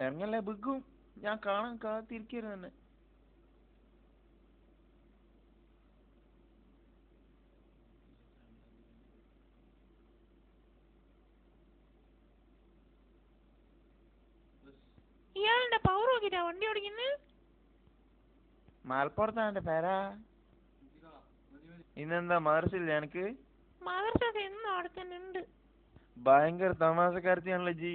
ഇറങ്ങല്ലേ? ബിഗും ഞാൻ കാണാൻ കാത്തിരിക്കരുത് തന്നെ ഇയാളുടെ പവർ നോക്കിട്ടാ വണ്ടി ഓടിക്കുന്നത് മലപ്പുറത്താ എന്റെ പേരാ? ഇന്നെന്താ മദർസില്ല എനിക്ക് മദർസ എന്നും അവിടെ തന്നെ ഉണ്ട്. ഭയങ്കര തമാശക്കാരത്തിയാണല്ലോ ജി.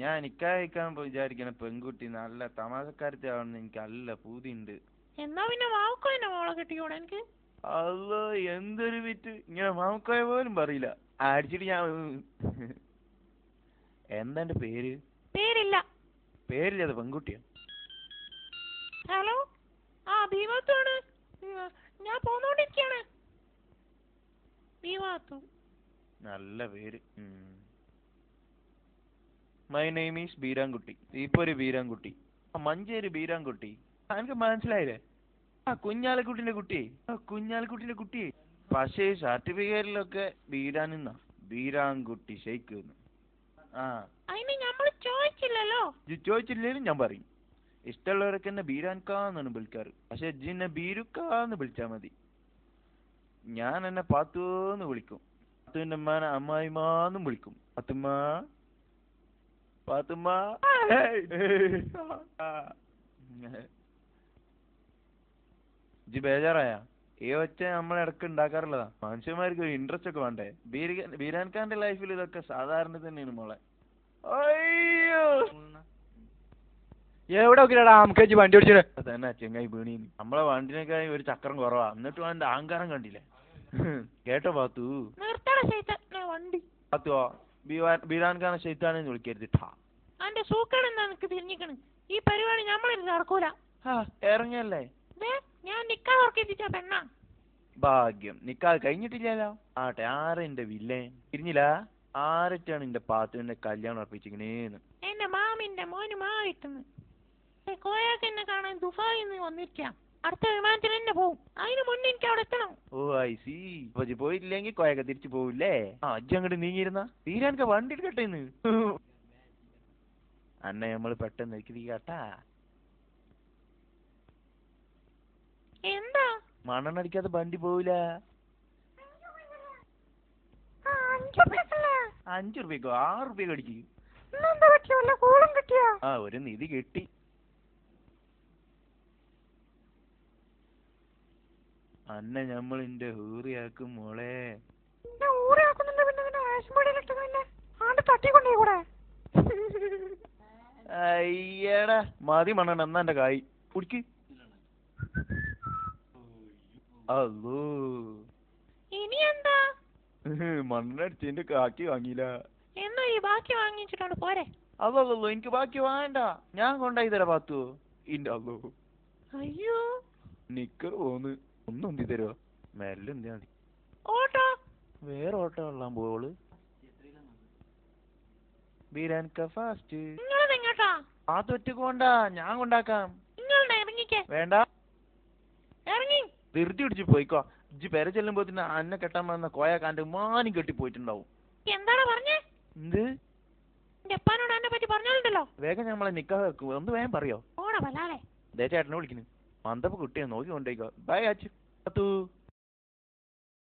ഞാൻ നിക്കായിക്കാൻ വിചാരിക്കണ പെൺകുട്ടി നല്ല തമാശക്കാരത്തി ആവണം എനിക്ക് നല്ല പൂതിയുണ്ട്. എന്നാ പിന്നെ വാവുക്കോന്റെ മോളെ കെട്ടിക്കൂടെ എനിക്ക്? അല്ലോ എന്തൊരു വിറ്റ്. ഇങ്ങനെ മാമക്കോയ പോലും പറയില്ല. അടിച്ചിട്ട് ഞാൻ എന്താ എന്റെ പേര്? പേരില്ല. പേരില്ല അത് പെൺകുട്ടിയാ. ഹലോ? ആ ഭീമാത്താണ് ഞാൻ പോന്നോണ്ടിരിക്കാണ്. ഭീമാത്തു. നല്ല പേര്. മൈ നെയിം ഈസ് ബീരാൻകുട്ടി ഇപ്പൊ ഒരു ബീരാൻകുട്ടി ആ മഞ്ചേരി ബീരാൻകുട്ടി എനിക്ക് മനസ്സിലായില്ലേ? ആ കുഞ്ഞാലിക്കുട്ടിന്റെ കുട്ടി. ആ കുഞ്ഞാലിക്കുട്ടിന്റെ കുട്ടി. പക്ഷേ സർട്ടിഫിക്കറ്റിലൊക്കെ ബീരാനെന്നാ ബീരാൻകുട്ടി ഷെയ്ക്ക് ആ. അതിന് നമ്മൾ ചോദിച്ചില്ലല്ലോ? ചോദിച്ചില്ലേലും ഞാൻ പറയും. ഇഷ്ടമുള്ളവരൊക്കെ എന്നെ ബീരാൻകാന്നാണ് വിളിക്കാറ്. പക്ഷെ ജിന്നെ എന്നെ ബീരുക്കാന്ന് വിളിച്ചാ മതി. ഞാൻ എന്നെ പാത്തൂന്ന് വിളിക്കും. പാത്തുവിന്റെ അമ്മാനെ അമ്മായിമാന്നും വിളിക്കും. പാത്തുമ്മ പാത്തുമ്മ ഇജ്ജ് ബേജാറായ? ഈ ഒച്ച നമ്മൾ ഇടയ്ക്ക് ഉണ്ടാക്കാറുള്ളതാ. മനുഷ്യന്മാർക്ക് ഒരു ഇൻട്രസ്റ്റ് ഒക്കെ വേണ്ടേ? ബീരാൻ ബീരാൻഖാന്റെ ലൈഫിൽ ഇതൊക്കെ സാധാരണ തന്നെയാണ് മോളെ. അയ്യോ! എവിടെ നമുക്ക് ഇജ്ജ് വണ്ടി ഓടിച്ചിട്ട് തന്നെ ചെങ്ങായി വീണി നമ്മളെ വണ്ടിനേക്കായി ഒരു ചക്രം കുറവാ. എന്നിട്ട് അവന്റെ അഹങ്കാരം കണ്ടില്ലേ? കേട്ടോ പാത്തു. വണ്ടി. പാത്തുവോ? ബീരാൻഖാനെ ശൈത്താനെന്ന് വിളിക്കരുത്. ട്ടാ. അന്റെ സൂക്കാണ് നിനക്ക് തിരിഞ്ഞിക്കണ് ഈ പരിപാടി നമ്മളിരുന്ന് നടക്കൂല. ഇറങ്ങിയല്ലേ? ഞാൻ നിക്കാ ഉറക്കിച്ചിട്ടാ പെണ്ണാ ഭാഗ്യം. നിക്കാതെ കഴിഞ്ഞിട്ടില്ലല്ലോ? ആട്ടെ ആരെ എന്റെ വില്ലേ തിരിഞ്ഞില്ല? ആരറ്റാണ് എന്റെ പാത്തുവിന്റെ കല്യാണം ഉറപ്പിച്ചിരിക്കണേന്ന്? എന്റെ മാമിന്റെ മോന് മാവിട്ടുന്നു. കോയാക്ക് എന്നെ കാണാൻ ദുഫായിന്ന് വന്നിരിക്കാം. അടുത്ത വിമാനത്തിൽ തന്നെ പോവും. അതിന് മുന്നേ എനിക്ക് അവിടെ എത്തണം. ഓ ഐ സി അപ്പൊ ഇജ്ജ് പോയില്ലെങ്കിൽ കോയൊക്കെ തിരിച്ചു പോവില്ലേ? ആ അജ്ജ് അങ്ങോട്ട് നീങ്ങിയിരുന്ന? തീരാനൊക്കെ വണ്ടി എടുക്കട്ടെ ഇന്ന്. അന്നെ നമ്മൾ പെട്ടെന്ന് ഇരിക്കുന്നത് കേട്ടാ എന്താ മണ്ണെണ്ണടിക്കാതെ വണ്ടി പോവില്ല. അഞ്ച് റുപ്യക്കോ? ആറ് വല്ല കിട്ടിയോ? ആ ഒരു നിധി കിട്ടി അന്നെ ഞമ്മളിന്റെ ഹൂറിയാക്കും മോളെ എന്നെ ഊരാക്കുന്നുണ്ട് പിന്നെ പിന്നെ ആശുപത്രിയിലിട്ട് തന്നെ ആണ്ട് ഊറിയാക്കും മോളെ അയ്യടാ മതി മണ്ണ എന്നാ എന്റെ കായ്? കുടിക്ക്. അല്ലോ ഇനി എന്താ മണ്ണടിച്ചതിന്റെ കാക്കി വാങ്ങിയില്ല. എന്നാ ഈ ബാക്കി വാങ്ങിച്ചിട്ടുണ്ട് പോരെ. അതല്ലോ എനിക്ക് ബാക്കി വാങ്ങണ്ട ഞാൻ കൊണ്ടായി തരാ പാത്തു. ഇന്റെ അല്ലോ അയ്യോ. നിക്കർ പോന്ന്. ഒന്ന് ഉന്തി തരുമോ മെല്ലെ ഉന്തിയാ മതി. ഓട്ടോ. വേറെ ഓട്ടോ കൊള്ളാൻ ബീരാൻക ഫാസ്റ്റ് എങ്ങോട്ടാ ആ ഞാൻ കൊണ്ടാക്കാം. വേണ്ട. ഇറങ്ങി. ധൃതി പിടിച്ച് പോയിക്കോ. ഇജ്ജ് പെര ചെല്ലുമ്പോ അന്നെ കെട്ടാൻ വന്ന കോയ കാന്റെ മാനി കെട്ടി പോയിട്ടുണ്ടാവും. എന്താണ് പറഞ്ഞേ? എന്ത്? എന്നെ പറ്റി വേഗം നമ്മളെ നിക്കാഹ് വെക്കും. ഒന്ന് വേഗം പറയോ? ഓണ ദേ ചേട്ടനെ വിളിക്കുന്നു മന്ദപ്പ കുട്ടിയെ നോക്കി കൊണ്ടേക്കോ ബൈ അച്ചു satu.